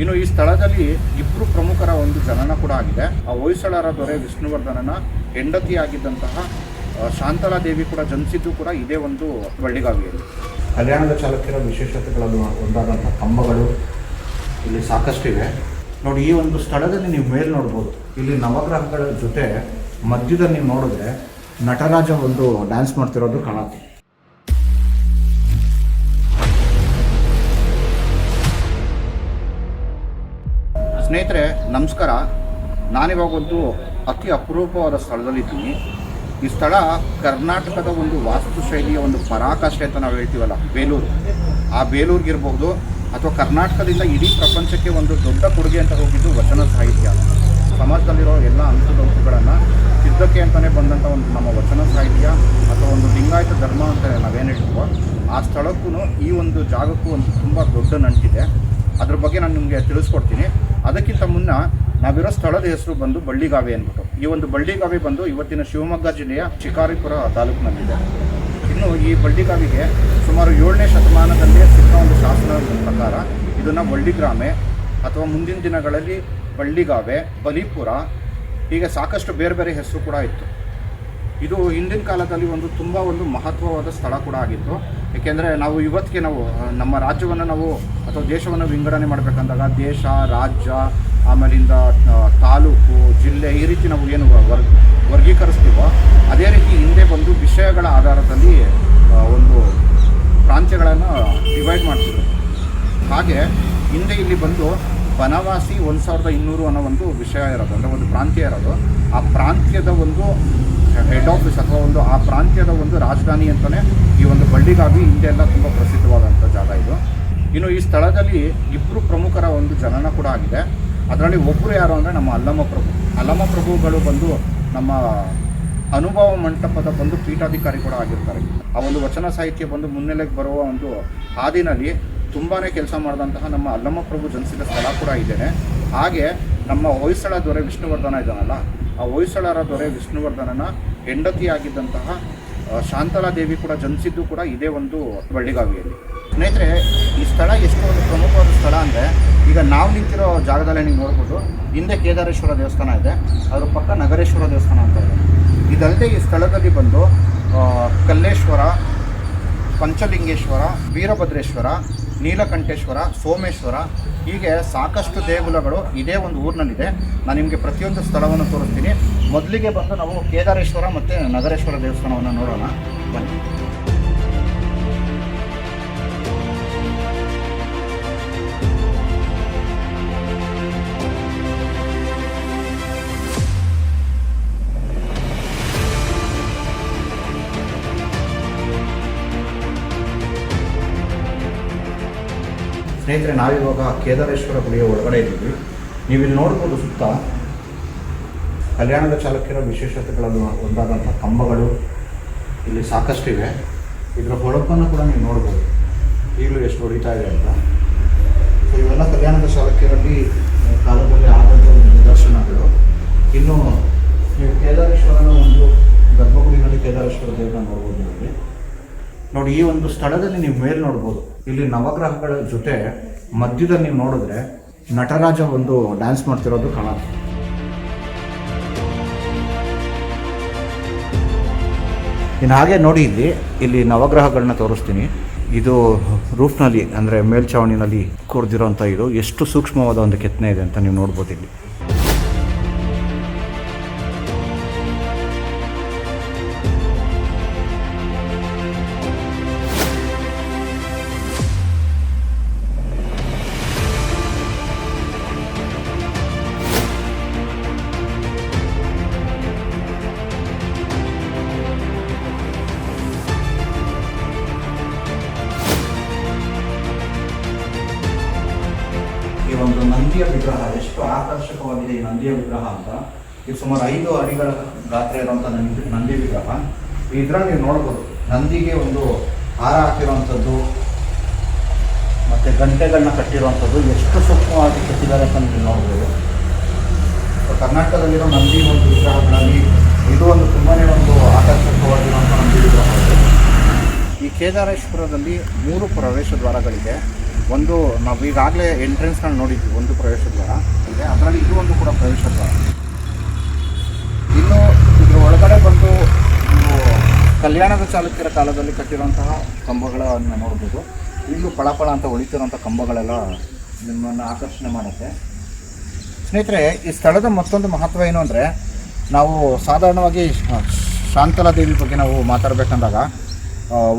ಇನ್ನು ಈ ಸ್ಥಳದಲ್ಲಿ ಇಬ್ಬರು ಪ್ರಮುಖರ ಒಂದು ಜನನ ಕೂಡ ಆಗಿದೆ. ಆ ಹೊಯ್ಸಳರ ದೊರೆ ವಿಷ್ಣುವರ್ಧನನ ಹೆಂಡತಿಯಾಗಿದ್ದಂತಹ ಶಾಂತಲಾ ದೇವಿ ಕೂಡ ಜನಿಸಿದ್ದು ಕೂಡ ಇದೇ ಒಂದು ಬಳ್ಳಿಗಾವಿಯಲ್ಲಿ. ಕಲ್ಯಾಣದ ಚಾಲಕ್ಯರ ವಿಶೇಷತೆಗಳನ್ನು ಒಂದಾದಂಥ ಕಂಬಗಳು ಇಲ್ಲಿ ಸಾಕಷ್ಟಿವೆ. ನೋಡಿ, ಈ ಒಂದು ಸ್ಥಳದಲ್ಲಿ ನೀವು ಮೇಲೆ ನೋಡ್ಬೋದು. ಇಲ್ಲಿ ನವಗ್ರಹಗಳ ಜೊತೆ ಮಧ್ಯದಲ್ಲಿ ನೀವು ನೋಡಿದ್ರೆ ನಟರಾಜ ಒಂದು ಡ್ಯಾನ್ಸ್ ಮಾಡ್ತಿರೋದು ಕಾಣುತ್ತೆ. ಸ್ನೇಹಿತರೆ, ನಮಸ್ಕಾರ. ನಾನಿವಾಗ ಒಂದು ಅತಿ ಅಪರೂಪವಾದ ಸ್ಥಳದಲ್ಲಿದ್ದೀನಿ. ಈ ಸ್ಥಳ ಕರ್ನಾಟಕದ ಒಂದು ವಾಸ್ತುಶೈಲಿಯ ಒಂದು ಪರಾಕಾಷ್ಠೆ ಅಂತ ನಾವು ಹೇಳ್ತೀವಲ್ಲ, ಬೇಲೂರು. ಆ ಬೇಲೂರಿಗಿರ್ಬೋದು ಅಥವಾ ಕರ್ನಾಟಕದಿಂದ ಇಡೀ ಪ್ರಪಂಚಕ್ಕೆ ಒಂದು ದೊಡ್ಡ ಕೊಡುಗೆ ಅಂತ ಹೋಗಿದ್ದು ವಚನ ಸಾಹಿತ್ಯ. ಸಮಾಜದಲ್ಲಿರೋ ಎಲ್ಲ ಅಂಶದಂಶಗಳನ್ನು ಸಿದ್ಧಕ್ಕೆ ಅಂತಲೇ ಬಂದಂಥ ಒಂದು ನಮ್ಮ ವಚನ ಸಾಹಿತ್ಯ ಅಥವಾ ಒಂದು ಲಿಂಗಾಯತ ಧರ್ಮ ಅಂತ ನಾವೇನು ಹೇಳ್ತೀವೋ, ಆ ಸ್ಥಳಕ್ಕೂ ಈ ಒಂದು ಜಾಗಕ್ಕೂ ಒಂದು ತುಂಬ ದೊಡ್ಡ ನಂಟಿದೆ. ಅದ್ರ ಬಗ್ಗೆ ನಾನು ನಿಮಗೆ ತಿಳಿಸ್ಕೊಡ್ತೀನಿ. ಅದಕ್ಕಿಂತ ಮುನ್ನ ನಾವಿರೋ ಸ್ಥಳದ ಹೆಸರು ಬಂದು ಬಳ್ಳಿಗಾವೆ ಅಂದ್ಬಿಟ್ಟು. ಈ ಒಂದು ಬಳ್ಳಿಗಾವೆ ಬಂದು ಇವತ್ತಿನ ಶಿವಮೊಗ್ಗ ಜಿಲ್ಲೆಯ ಶಿಕಾರಿಪುರ ತಾಲೂಕಿನಲ್ಲಿದೆ. ಇನ್ನು ಈ ಬಳ್ಳಿಗಾವಿಗೆ ಸುಮಾರು ಏಳನೇ ಶತಮಾನದಲ್ಲಿ ಸಿಕ್ಕ ಒಂದು ಶಾಸನದ ಪ್ರಕಾರ ಇದನ್ನು ಬಳ್ಳಿಗ್ರಾಮೆ ಅಥವಾ ಮುಂದಿನ ದಿನಗಳಲ್ಲಿ ಬಳ್ಳಿಗಾವೆ, ಬಲಿಪುರ, ಹೀಗೆ ಸಾಕಷ್ಟು ಬೇರೆ ಬೇರೆ ಹೆಸರು ಕೂಡ ಇತ್ತು. ಇದು ಹಿಂದಿನ ಕಾಲದಲ್ಲಿ ಒಂದು ತುಂಬ ಒಂದು ಮಹತ್ವವಾದ ಸ್ಥಳ ಕೂಡ ಆಗಿತ್ತು. ಏಕೆಂದರೆ ನಾವು ಇವತ್ತಿಗೆ ನಾವು ನಮ್ಮ ರಾಜ್ಯವನ್ನು ನಾವು ಅಥವಾ ದೇಶವನ್ನು ವಿಂಗಡಣೆ ಮಾಡಬೇಕಂದಾಗ ದೇಶ, ರಾಜ್ಯ, ಆಮೇಲಿಂದ ತಾಲೂಕು, ಜಿಲ್ಲೆ ಈ ರೀತಿ ನಾವು ಏನು ವರ್ಗ, ವರ್ಗೀಕರಿಸ್ತೀವೋ ಅದೇ ರೀತಿ ಹಿಂದೆ ಬಂದು ವಿಷಯಗಳ ಆಧಾರದಲ್ಲಿ ಒಂದು ಪ್ರಾಂತ್ಯಗಳನ್ನು ಡಿವೈಡ್ ಮಾಡ್ತಿದ್ರು. ಹಾಗೆ ಹಿಂದೆ ಇಲ್ಲಿ ಬಂದು ಬನವಾಸಿ ಒಂದು ಸಾವಿರದ ಇನ್ನೂರು ಅನ್ನೋ ಒಂದು ವಿಷಯ ಇರೋದು, ಅಂದರೆ ಒಂದು ಪ್ರಾಂತ್ಯ ಇರೋದು. ಆ ಪ್ರಾಂತ್ಯದ ಒಂದು ಹೆಡ್ ಆಫೀಸ್ ಅಥವಾ ಒಂದು ಆ ಪ್ರಾಂತ್ಯದ ಒಂದು ರಾಜಧಾನಿ ಅಂತಲೇ ಈ ಒಂದು ಬಳ್ಳಿಗಾಗಿ ಹಿಂದೆ ಎಲ್ಲ ತುಂಬ ಪ್ರಸಿದ್ಧವಾದಂಥ ಜಾಗ ಇದು. ಇನ್ನು ಈ ಸ್ಥಳದಲ್ಲಿ ಇಬ್ಬರು ಪ್ರಮುಖರ ಒಂದು ಜನನ ಕೂಡ ಆಗಿದೆ. ಅದರಲ್ಲಿ ಒಬ್ಬರು ಯಾರು ಅಂದರೆ ನಮ್ಮ ಅಲ್ಲಮ್ಮ ಪ್ರಭು. ಅಲ್ಲಮ್ಮ ಪ್ರಭುಗಳು ಬಂದು ನಮ್ಮ ಅನುಭವ ಮಂಟಪದ ಬಂದು ಪೀಠಾಧಿಕಾರಿ ಕೂಡ ಆಗಿರ್ತಾರೆ. ಆ ಒಂದು ವಚನ ಸಾಹಿತ್ಯ ಬಂದು ಮುನ್ನೆಲೆಗೆ ಬರುವ ಒಂದು ಹಾದಿನಲ್ಲಿ ತುಂಬಾ ಕೆಲಸ ಮಾಡಿದಂತಹ ನಮ್ಮ ಅಲ್ಲಮ್ಮ ಪ್ರಭು ಜನಿಸಿದ ಸ್ಥಳ ಕೂಡ ಇದ್ದೇನೆ ಹಾಗೆ ನಮ್ಮ ಹೊಯ್ಸಳ ದೊರೆ ವಿಷ್ಣುವರ್ಧನ ಇದ್ದಾನಲ್ಲ, ಆ ಹೊಯ್ಸಳರ ದೊರೆ ವಿಷ್ಣುವರ್ಧನನ ಹೆಂಡತಿಯಾಗಿದ್ದಂತಹ ಶಾಂತಲಾದೇವಿ ಶಾಂತಲಾ ದೇವಿ ಕೂಡ ಜನಿಸಿದ್ದು ಕೂಡ ಇದೇ ಒಂದು ಬಳ್ಳಿಗಾವಿಯಲ್ಲಿ. ಸ್ನೇಹಿತರೆ, ಈ ಸ್ಥಳ ಎಷ್ಟು ಒಂದು ಪ್ರಮುಖವಾದ ಸ್ಥಳ ಅಂದರೆ, ಈಗ ನಾವು ನಿಂತಿರೋ ಜಾಗದಲ್ಲೇ ನೀವು ನೋಡ್ಬೋದು, ಹಿಂದೆ ಕೇದಾರೇಶ್ವರ ದೇವಸ್ಥಾನ ಇದೆ, ಅದ್ರ ಪಕ್ಕ ನಗರೇಶ್ವರ ದೇವಸ್ಥಾನ ಅಂತ ಇದೆ. ಇದಲ್ಲದೆ ಈ ಸ್ಥಳದಲ್ಲಿ ಬಂದು ಕಲ್ಲೇಶ್ವರ, ಪಂಚಲಿಂಗೇಶ್ವರ, ವೀರಭದ್ರೇಶ್ವರ ನೀಲಕಂಠೇಶ್ವರ, ಸೋಮೇಶ್ವರ, ಹೀಗೆ ಸಾಕಷ್ಟು ದೇಗುಲಗಳು ಇದೇ ಒಂದು ಊರಿನಲ್ಲಿದೆ. ನಾನು ನಿಮಗೆ ಪ್ರತಿಯೊಂದು ಸ್ಥಳವನ್ನು ತೋರಿಸ್ತೀನಿ. ಮೊದಲಿಗೆ ಬಂದು ನಾವು ಕೇದಾರೇಶ್ವರ ಮತ್ತು ನಗರೇಶ್ವರ ದೇವಸ್ಥಾನವನ್ನು ನೋಡೋಣ. ಬನ್ನಿ. ಸ್ನೇಹಿತರೆ, ನಾವಿವಾಗ ಕೇದಾರೇಶ್ವರ ಗುಡಿಯ ಒಳಗಡೆ ಇದ್ದೀವಿ. ನೀವಿಲ್ಲಿ ನೋಡ್ಬೋದು ಸುತ್ತ ಕಲ್ಯಾಣದ ಚಾಲಕ್ಯರ ವಿಶೇಷತೆಗಳಲ್ಲಿ ಒಂದಾದಂಥ ಕಂಬಗಳು ಇಲ್ಲಿ ಸಾಕಷ್ಟಿವೆ ಇದರ ಹೊಳಪನ್ನು ಕೂಡ ನೀವು ನೋಡ್ಬೋದು. ಈಗಲೂ ಎಷ್ಟು ಹೊಡಿತಾ ಇದೆ ಅಂತ. ಸೊ ಇವೆಲ್ಲ ಕಲ್ಯಾಣದ ಚಾಲಕ್ಯರಲ್ಲಿ ಕಾಲದಲ್ಲಿ ಆದಂಥ ಒಂದು ನಿದರ್ಶನಗಳು. ಇನ್ನು ನೀವು ಕೇದಾರೇಶ್ವರನ ಒಂದು ಗರ್ಭಗುಡಿನಲ್ಲಿ ಕೇದಾರೇಶ್ವರ ದೇವರನ್ನ ನೋಡ್ಬೋದು ನೋಡಿ ನೋಡಿ, ಈ ಒಂದು ಸ್ಥಳದಲ್ಲಿ ನೀವು ಮೇಲೆ ನೋಡ್ಬೋದು. ಇಲ್ಲಿ ನವಗ್ರಹಗಳ ಜೊತೆ ಮಧ್ಯದಲ್ಲಿ ನೀವು ನೋಡಿದ್ರೆ ನಟರಾಜ ಒಂದು ಡ್ಯಾನ್ಸ್ ಮಾಡ್ತಿರೋದು ಕಾಣುತ್ತೆ. ಇನ್ನು ಹಾಗೆ ನೋಡಿ ಇಲ್ಲಿ ಇಲ್ಲಿ ನವಗ್ರಹಗಳನ್ನ ತೋರಿಸ್ತೀನಿ. ಇದು ರೂಫ್ನಲ್ಲಿ, ಅಂದರೆ ಮೇಲ್ಛಾವಣಿನಲ್ಲಿ ಕೂರ್ದಿರೋಂಥ ಇದು. ಎಷ್ಟು ಸೂಕ್ಷ್ಮವಾದ ಒಂದು ಕೆತ್ತನೆ ಇದೆ ಅಂತ ನೀವು ನೋಡ್ಬೋದು ಇಲ್ಲಿ. ಒಂದು ನಂದಿಯ ವಿಗ್ರಹ, ಎಷ್ಟು ಆಕರ್ಷಕವಾಗಿದೆ ಈ ನಂದಿಯ ವಿಗ್ರಹ ಅಂತ. ಇದು ಸುಮಾರು ಐದು ಅಡಿಗಳ ಗಾತ್ರ ಇರುವಂಥ ನಂದಿ ನಂದಿ ವಿಗ್ರಹ. ಇದರಲ್ಲಿ ನೀವು ನೋಡ್ಬೋದು, ನಂದಿಗೆ ಒಂದು ಹಾರ ಹಾಕಿರುವಂಥದ್ದು, ಮತ್ತು ಗಂಟೆಗಳನ್ನ ಕಟ್ಟಿರುವಂಥದ್ದು, ಎಷ್ಟು ಸೂಕ್ಷ್ಮವಾಗಿ ಕಟ್ಟಿದ್ದಾರೆ ಅಂತ ನೀವು ನೋಡ್ಬೋದು. ಕರ್ನಾಟಕದಲ್ಲಿರೋ ನಂದಿ ಒಂದು ವಿಗ್ರಹಗಳಲ್ಲಿ ಇದು ಒಂದು ತುಂಬಾ ಒಂದು ಆಕರ್ಷಕವಾಗಿರುವಂಥ ನಂದಿ ವಿಗ್ರಹ. ಈ ಕೇದಾರೇಶ್ವರದಲ್ಲಿ ಮೂರು ಪ್ರವೇಶ ದ್ವಾರಗಳಿದೆ. ಒಂದು ನಾವು ಈಗಾಗಲೇ ಎಂಟ್ರೆನ್ಸ್ನ ನೋಡಿದ್ವಿ, ಒಂದು ಪ್ರವೇಶ ದ್ವಾರ ಇದೆ, ಅದರಲ್ಲಿ ಇದು ಒಂದು ಕೂಡ ಪ್ರವೇಶ ದ್ವಾರ ಇನ್ನು ಇದರ ಒಳಗಡೆ ಬಂದು ಕಲ್ಯಾಣದ ಚಾಲುಕ್ಯರ ಕಾಲದಲ್ಲಿ ಕಟ್ಟಿರುವಂತಹ ಕಂಬಗಳನ್ನು ನೋಡ್ಬೋದು. ಇಲ್ಲೂ ಪಳಪಳ ಅಂತ ಉಳಿತಿರುವಂಥ ಕಂಬಗಳೆಲ್ಲ ನಿಮ್ಮನ್ನು ಆಕರ್ಷಣೆ ಮಾಡುತ್ತೆ. ಸ್ನೇಹಿತರೆ, ಈ ಸ್ಥಳದ ಮತ್ತೊಂದು ಮಹತ್ವ ಏನು ಅಂದರೆ, ನಾವು ಸಾಧಾರಣವಾಗಿ ಶಾಂತಲಾ ದೇವಿ ಬಗ್ಗೆ ನಾವು ಮಾತಾಡಬೇಕಂದಾಗ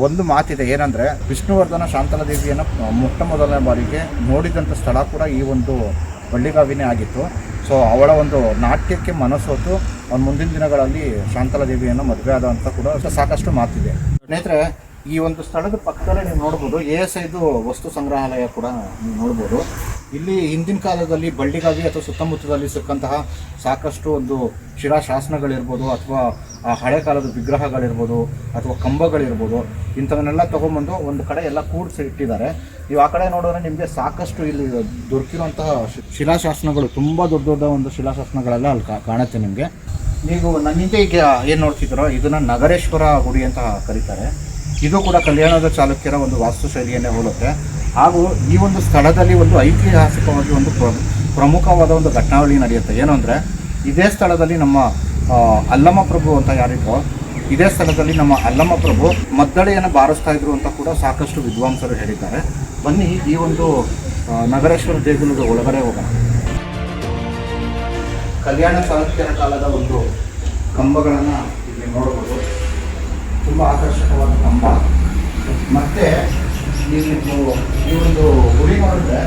ಒಂದು ಮಾತಿದೆ ಏನಂದರೆ, ವಿಷ್ಣುವರ್ಧನ ಶಾಂತಲಾ ದೇವಿಯನ್ನು ಮೊಟ್ಟ ಮೊದಲನೇ ಬಾರಿಗೆ ನೋಡಿದಂಥ ಸ್ಥಳ ಕೂಡ ಈ ಒಂದು ಬಳ್ಳಿಗಾವಿನೇ ಆಗಿತ್ತು. ಸೊ ಅವಳ ಒಂದು ನಾಟ್ಯಕ್ಕೆ ಮನಸ್ಸೋತು ಅವ್ನು ಮುಂದಿನ ದಿನಗಳಲ್ಲಿ ಶಾಂತಲಾ ದೇವಿಯನ್ನು ಮದುವೆ ಆದ ಅಂತ ಕೂಡ ಸಾಕಷ್ಟು ಮಾತಿದೆ. ಸ್ನೇಹಿತರೆ, ಈ ಒಂದು ಸ್ಥಳದ ಪಕ್ಕದಲ್ಲೇ ನೀವು ನೋಡ್ಬೋದು, ಎ ಎಸ್ ಐದು ವಸ್ತು ಸಂಗ್ರಹಾಲಯ ಕೂಡ ನೀವು ನೋಡ್ಬೋದು. ಇಲ್ಲಿ ಹಿಂದಿನ ಕಾಲದಲ್ಲಿ ಬಳ್ಳಿಗಾವಿ ಅಥವಾ ಸುತ್ತಮುತ್ತದಲ್ಲಿ ಸಿಕ್ಕಂತಹ ಸಾಕಷ್ಟು ಒಂದು ಶಿಲಾಶಾಸನಗಳಿರ್ಬೋದು ಅಥವಾ ಆ ಹಳೆ ಕಾಲದ ವಿಗ್ರಹಗಳಿರ್ಬೋದು ಅಥವಾ ಕಂಬಗಳಿರ್ಬೋದು, ಇಂಥವನ್ನೆಲ್ಲ ತೊಗೊಂಬಂದು ಒಂದು ಕಡೆ ಎಲ್ಲ ಕೂಡಿಸಿ ಇಟ್ಟಿದ್ದಾರೆ. ನೀವು ಆ ಕಡೆ ನೋಡಿದ್ರೆ ನಿಮಗೆ ಸಾಕಷ್ಟು ಇಲ್ಲಿ ದೊರಕಿರುವಂತಹ ಶಿಲಾಶಾಸನಗಳು, ತುಂಬ ದೊಡ್ಡ ದೊಡ್ಡ ಒಂದು ಶಿಲಾಶಾಸನಗಳೆಲ್ಲ ಅಲ್ಲಿ ಕಾಣುತ್ತೆ ನಿಮಗೆ. ನೀವು ನನ್ನ ಹಿಂದೆ ಈಗ ಏನು ನೋಡ್ತಿದ್ದೀರೋ, ಇದನ್ನು ನಗರೇಶ್ವರ ಗುಡಿ ಅಂತ ಕರೀತಾರೆ. ಇದು ಕೂಡ ಕಲ್ಯಾಣದ ಚಾಲುಕ್ಯರ ಒಂದು ವಾಸ್ತುಶೈಲಿಯನ್ನೇ ಹೋಲುತ್ತೆ. ಹಾಗೂ ಈ ಒಂದು ಸ್ಥಳದಲ್ಲಿ ಒಂದು ಐತಿಹಾಸಿಕವಾಗಿ ಒಂದು ಪ್ರಮುಖವಾದ ಒಂದು ಘಟನಾವಳಿ ನಡೆಯುತ್ತೆ. ಏನು ಅಂದರೆ, ಇದೇ ಸ್ಥಳದಲ್ಲಿ ನಮ್ಮ ಆ, ಅಲ್ಲಮ ಪ್ರಭು ಅಂತ ಯಾರಿದ್ರು ಇದೇ ಸ್ಥಳದಲ್ಲಿ ನಮ್ಮ ಅಲ್ಲಮ ಪ್ರಭು ಮದ್ದಳೆಯನ್ನು ಬಾರಿಸ್ತಾ ಇದ್ರು ಅಂತ ಕೂಡ ಸಾಕಷ್ಟು ವಿದ್ವಾಂಸರು ಹೇಳಿದ್ದಾರೆ. ಬನ್ನಿ ಈ ಒಂದು ನಗರೇಶ್ವರ ದೇಗುಲದ ಒಳಗಡೆ ಹೋಗೋಣ. ಕಲ್ಯಾಣ ಸಾಹಿತ್ಯರ ಕಾಲದ ಒಂದು ಕಂಬಗಳನ್ನು ಇಲ್ಲಿ ನೋಡಬಹುದು. ತುಂಬ ಆಕರ್ಷಕವಾದ ಕಂಬ. ಮತ್ತೆ ಈ ಒಂದು ಗುಡಿ ನೋಡಿದ್ರೆ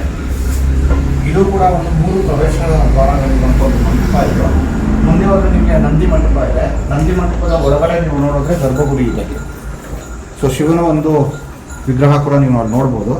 ಇದು ಕೂಡ ಒಂದು ಮೂರು ಪ್ರವೇಶ ದ್ವಾರಗಳಿರುವಂಥ ಒಂದು ಮಂಟಪ ಇದು. ಮುಂದೆ ಹೋದ್ರೆ ನಿಮಗೆ ನಂದಿ ಮಂಟಪ ಇದೆ. ನಂದಿ ಮಂಟಪದ ಒಳಗಡೆ ನೀವು ನೋಡಿದ್ರೆ ಗರ್ಭಗುಡಿ ಇದೆ. ಸೊ ಶಿವನ ಒಂದು ವಿಗ್ರಹ ಕೂಡ ನೀವು ನೋಡ್ಬೋದು.